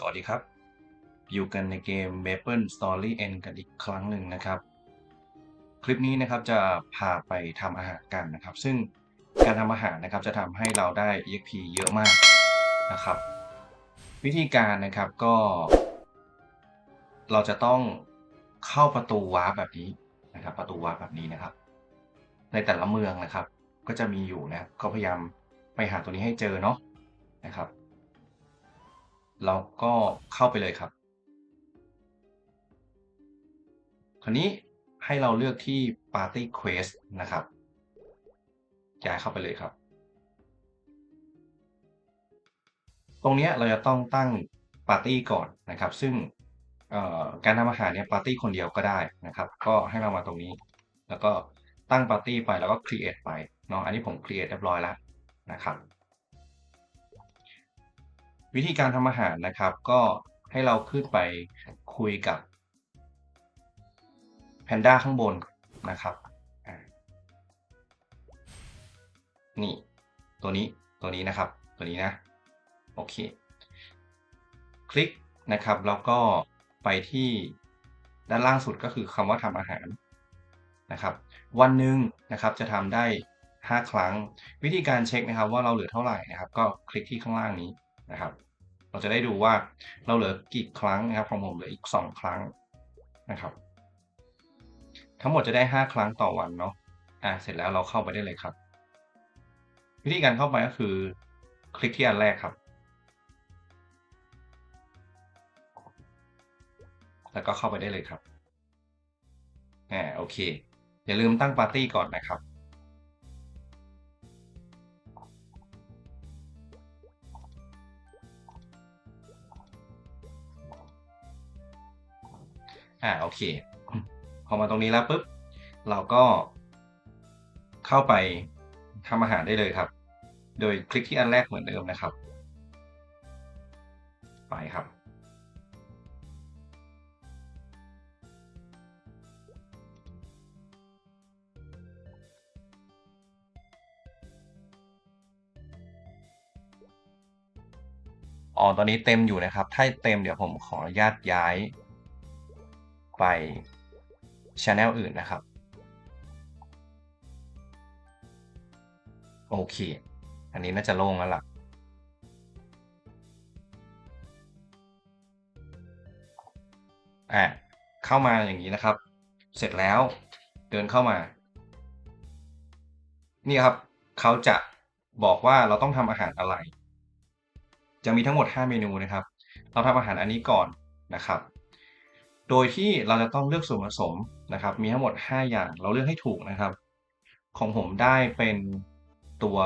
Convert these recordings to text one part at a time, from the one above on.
สวัสดีครับ อยู่กันในเกม Maple Story End กันอีกครั้งหนึ่งนะครับ คลิปนี้นะครับจะพาไปทำอาหารกันนะครับ ซึ่งการทำอาหารนะครับจะทำให้เราได้ EXP เยอะมากนะครับ วิธีการนะครับก็ เราจะต้องเข้าประตูวาร์ปแบบนี้นะครับ ประตูวาร์ปแบบนี้นะครับ ในแต่ละเมืองนะครับ ก็จะมีอยู่นะก็พยายามไปหาตัวนี้ให้เจอเนาะนะครับ เราก็เข้าไปเลยครับ คราวนี้ให้เราเลือกที่ Party Quest นะครับ ย้ายเข้าไปเลยครับ ตรงนี้เราจะต้องตั้งปาร์ตี้ก่อนนะครับ ซึ่งการทำอาหารเนี่ยปาร์ตี้คนเดียวก็ได้นะครับ ก็ให้เรามาตรงนี้ แล้วก็ตั้งปาร์ตี้ไปแล้วก็ create ไปเนาะอันนี้ผม create เรียบร้อยแล้วนะครับ วิธีการทำอาหารนะครับ ก็ให้เราขึ้นไปคุยกับแพนด้าข้างบนนะครับนี่ตัวนี้ตัวนี้นะครับ ตัวนี้นะโอเค คลิกนะครับ แล้วก็ไปที่ด้านล่างสุดก็คือคำว่าทำอาหารนะครับ วันหนึ่งนะครับจะทำได้ 5 ครั้ง วิธีการเช็คนะครับ ว่าเราเหลือเท่าไหร่นะครับ ก็คลิกที่ข้างล่างนี้ นะครับ เราจะได้ดูว่าเราเหลือกี่ครั้งนะครับของผมเหลืออีก 2 ครั้งนะครับ ทั้งหมดจะได้ 5 ครั้งต่อวันเนาะอ่าเสร็จแล้วเราเข้าไปได้เลยครับ วิธีการเข้าไปก็คือ คลิกที่อันแรกครับ แล้วก็เข้าไปได้เลยครับอ่าโอเค อย่าลืมตั้งปาร์ตี้ก่อนนะครับ อ่าโอเค พอมาตรงนี้แล้วปุ๊บ เราก็เข้าไปทำอาหารได้เลยครับ โดยคลิกที่อันแรกเหมือนเดิมนะครับ ไปครับ อ๋อ ตอนนี้เต็มอยู่นะครับ ถ้าเต็มเดี๋ยวผมขออนุญาตย้าย ไปช anel อื่นนะครับ โอเค อันนี้น่าจะโล่งแล้วล่ะ อะ เข้ามาอย่างนี้นะครับ เสร็จแล้วเดินเข้ามา นี่ครับ เขาจะบอกว่าเราต้องทำอาหารอะไร จะมีทั้งหมด 5 เมนูนะครับ เราทำอาหารอันนี้ก่อนนะครับ โดยที่เราจะต้องเลือกส่วนผสมนะครับ มีทั้งหมด 5 อย่าง เราเลือกให้ถูกนะครับ ของผมได้เป็นตัว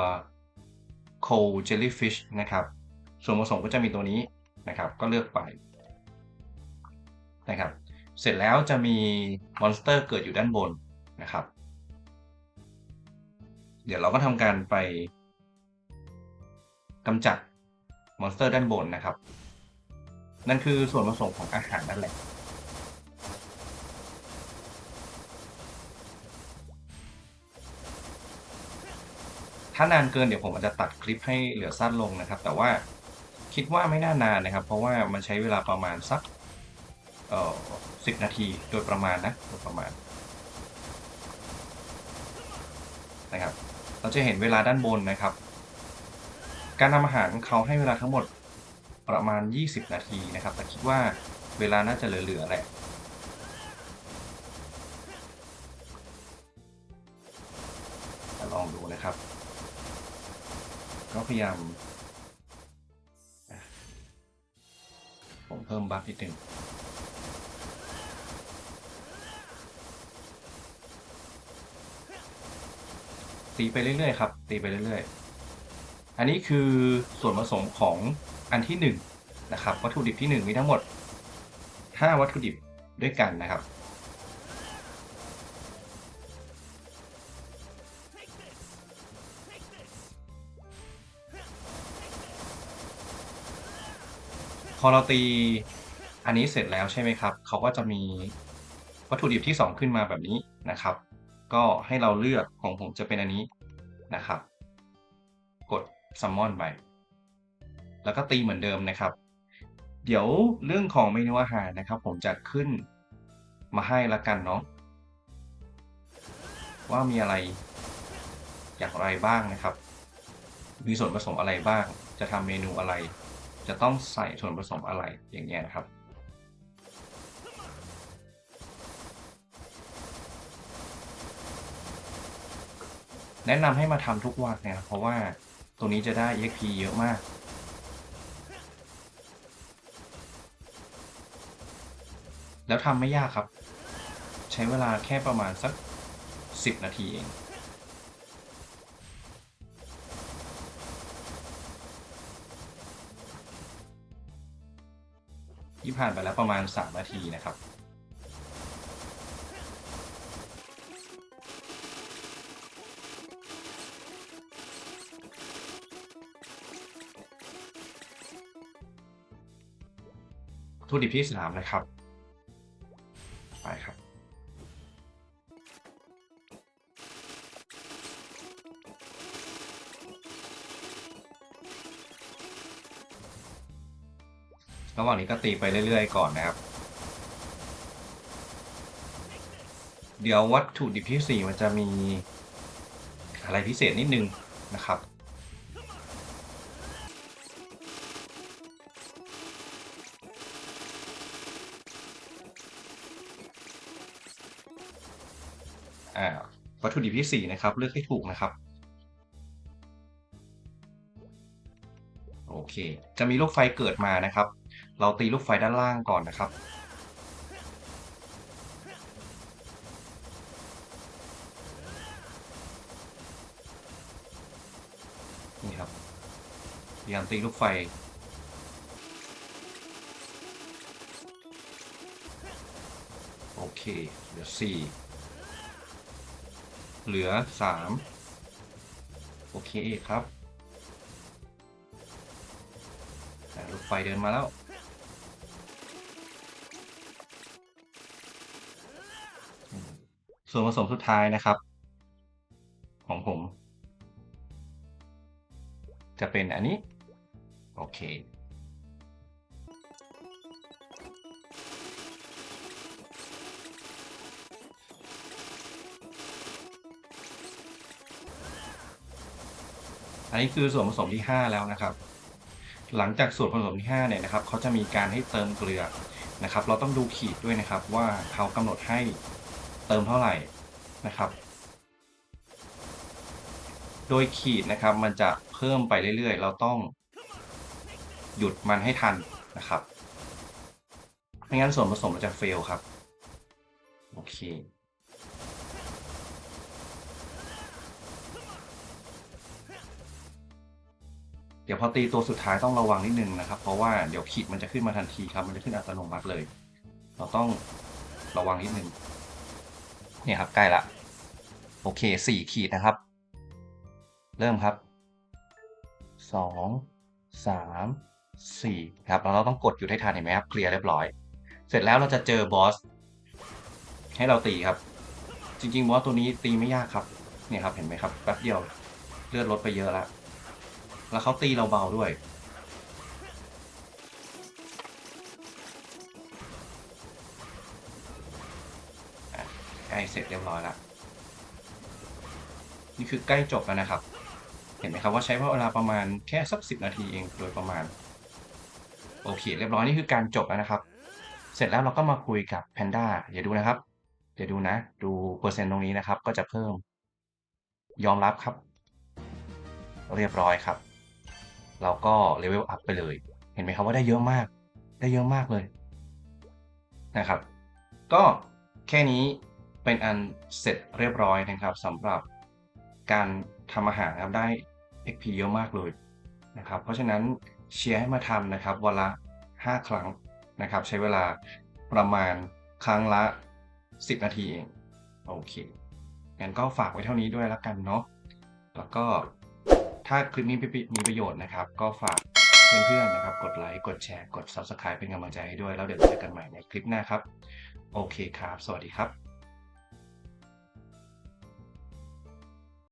cold jellyfish นะครับ ส่วนผสมก็จะมีตัวนี้นะครับ ก็เลือกไปนะครับ เสร็จแล้วจะมีมอนสเตอร์เกิดอยู่ด้านบนนะครับ เดี๋ยวเราก็ทำการไปกำจัดมอนสเตอร์ด้านบนนะครับ นั่นคือส่วนผสมของอาหารนั่นแหละ ถ้านานเกินเดี๋ยวผมอาจจะตัดคลิปให้เหลือสั้นลงนะครับ แต่ว่าคิดว่าไม่น่านานนะครับ เพราะว่ามันใช้เวลาประมาณสักเอ่อสิบนาทีโดยประมาณนะโดยประมาณนะครับ เราจะเห็นเวลาด้านบนนะครับ การทำอาหารเขาให้เวลาทั้งหมดประมาณ 20 นาทีนะครับ แต่คิดว่าเวลาน่าจะเหลือๆแหละลองดูนะครับ ก็พยายาม ผมเพิ่มบัฟนิดนึงตีไปเรื่อยๆครับ ตีไปเรื่อยๆ อันนี้คือส่วนผสมของอันที่1นนะครับ วัตถุดิบที่ 1 มีทั้งหมด 5 วัตถุดิบด้วยกันนะครับ อเราตีอันนี้เสร็จแล้วใช่ไหมครับเขาก็จะมีวัตถุดิบที่ 2 ขึ้นมาแบบนี้นะครับ ก็ให้เราเลือกของผมจะเป็นอันนี้นะครับ กดซัมมอนไป แล้วก็ตีเหมือนเดิมนะครับ เดี๋ยวเรื่องของเมนูอาหารนะครับ ผมจะขึ้นมาให้ละกันเนาะว่ามีอะไรอย่างไรบ้างนะครับ มีส่วนผสมอะไรบ้าง จะทำเมนูอะไร จะต้องใส่ส่วนผสมอะไรอย่างเงี้ยนะครับ แนะนำให้มาทำทุกวันเนี่ยเพราะว่าตัวนี้จะได้ EXP เยอะมากแล้วทำไม่ยากครับ ใช้เวลาแค่ประมาณสัก 10 นาทีเอง ที่ผ่านไปแล้วประมาณ 3 นาทีนะครับทุดิบที่สามนะครับ ระหว่างนี้ก็ตีไปเรื่อยๆก่อนนะครับ เดี๋ยววัตถุดิบที่สี่มันจะมีอะไรพิเศษนิดนึงนะครับอ่าวัตถุดิบที่สี่นะครับ เลือกให้ถูกนะครับ โอเค จะมีลูกไฟเกิดมานะครับ เราตีลูกไฟด้านล่างก่อนนะครับ นี่ครับพยายามตีลูกไฟโอเคเหลือสี่เหลือสามโอเคครับลูกไฟเดินมาแล้ว ส่วนผสมสุดท้ายนะครับ ของผม จะเป็นอันนี้ โอเค อันนี้คือส่วนผสมที่ 5 แล้วนะครับ หลังจากส่วนผสมที่ 5 เนี่ยนะครับเขาจะมีการให้เติมเกลือนะครับ เราต้องดูขีดด้วยนะครับว่าเขากำหนดให้ ติมเท่าไหร่นะครับ โดยขีดนะครับมันจะเพิ่มไปเรื่อยๆ เราต้องหยุดมันให้ทันนะครับ ไม่งั้นส่วนผสมมันจะเฟลครับ โอเคเดี๋ยวพอตีตัวสุดท้ายต้องระวังนิดนึงนะครับ เพราะว่าเดี๋ยวขีดมันจะขึ้นมาทันทีครับ มันจะขึ้นอัตโนมัติเลย เราต้องระวังนิดนึง เนี่ยครับใกล้ละ โอเคสี่ขีดนะครับ เริ่มครับสองสามสี่ครับแล้วเราต้องกดอยู่ให้ทันเห็นไหมครับเคลียร์เรียบร้อย เสร็จแล้วเราจะเจอบอสให้เราตีครับ จริง ๆ บอสตัวนี้ตีไม่ยากครับเนี่ยครับเห็นไหมครับแป๊บเดียวเลือดลดไปเยอะแล้วแล้วเขาตีเราเบาด้วย เสร็จเรียบร้อยแล้วนี่คือใกล้จบแล้วนะครับ เห็นไหมครับว่าใช้เวลาประมาณแค่สักสิบนาทีเองโดยประมาณ โอเค เรียบร้อยนี่คือการจบแล้วนะครับ เสร็จแล้วเราก็มาคุยกับแพนด้าอย่าดูนะครับอย่าดูนะ ดูเปอร์เซ็นต์ตรงนี้นะครับ ก็จะเพิ่ม ยอมรับครับ เรียบร้อยครับ เราก็เลเวลอัพไปเลย เห็นไหมครับว่าได้เยอะมาก ได้เยอะมากเลยนะครับ ก็แค่นี้ เป็นอันเสร็จเรียบร้อยนะครับสำหรับการทำอาหารครับได้ XP เยอะมากเลยนะครับ เพราะฉะนั้นเชียร์ให้มาทำนะครับวันละ 5 ครั้งนะครับ ใช้เวลาประมาณครั้งละ 10 นาทีเอง โอเคงั้นก็ฝากไว้เท่านี้ด้วยแล้วกันเนาะแล้วก็ถ้าคลิปนี้มีประโยชน์นะครับ ก็ฝากเพื่อนๆนะครับ กดไลค์ กดแชร์ กด Subscribe เป็นกำลังใจให้ด้วย แล้วเดี๋ยวเจอกันใหม่ในคลิปหน้าครับ โอเคครับ สวัสดีครับ